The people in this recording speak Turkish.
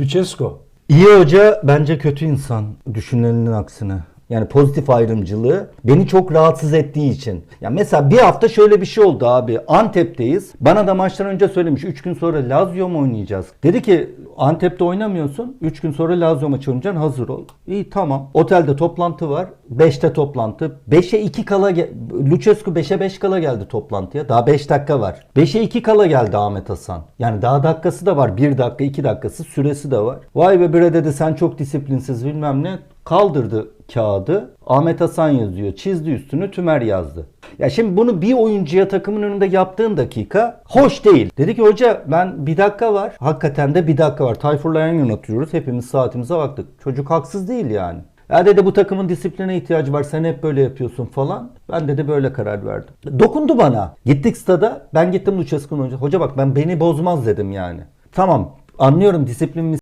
Lucescu. İyi hoca bence kötü insan düşünülenin aksine. Yani pozitif ayrımcılığı beni çok rahatsız ettiği için. Ya mesela bir hafta şöyle bir şey oldu abi. Antep'teyiz. Bana da maçtan önce söylemiş. 3 gün sonra Lazio mu oynayacağız? Dedi ki Antep'te oynamıyorsun. 3 gün sonra Lazio maçı oynayacaksın. Hazır ol. İyi tamam. Otelde toplantı var. 5'te toplantı. 5'e 2 kala Lucescu 5'e 5 kala geldi toplantıya. Daha 5 dakika var. 5'e 2 kala geldi Ahmet Hasan. Yani daha dakikası da var. 1 dakika 2 dakikası süresi de var. Vay be bre dedi sen çok disiplinsiz bilmem ne. Kaldırdı kağıdı. Ahmet Hasan yazıyor. Çizdi üstünü Tümer yazdı. Ya şimdi bunu bir oyuncuya takımın önünde yaptığın dakika hoş değil. Dedi ki hoca ben bir dakika var. Hakikaten de bir dakika var. Tayfur'la yan yana. Hepimiz saatimize baktık. Çocuk haksız değil yani. Ya dedi bu takımın disipline ihtiyacı var. Sen hep böyle yapıyorsun falan. Ben dedi böyle karar verdim. Dokundu bana. Gittik stada. Ben gittim Lucescu'nun hoca. Hoca bak ben beni bozmaz dedim yani. Tamam anlıyorum disiplin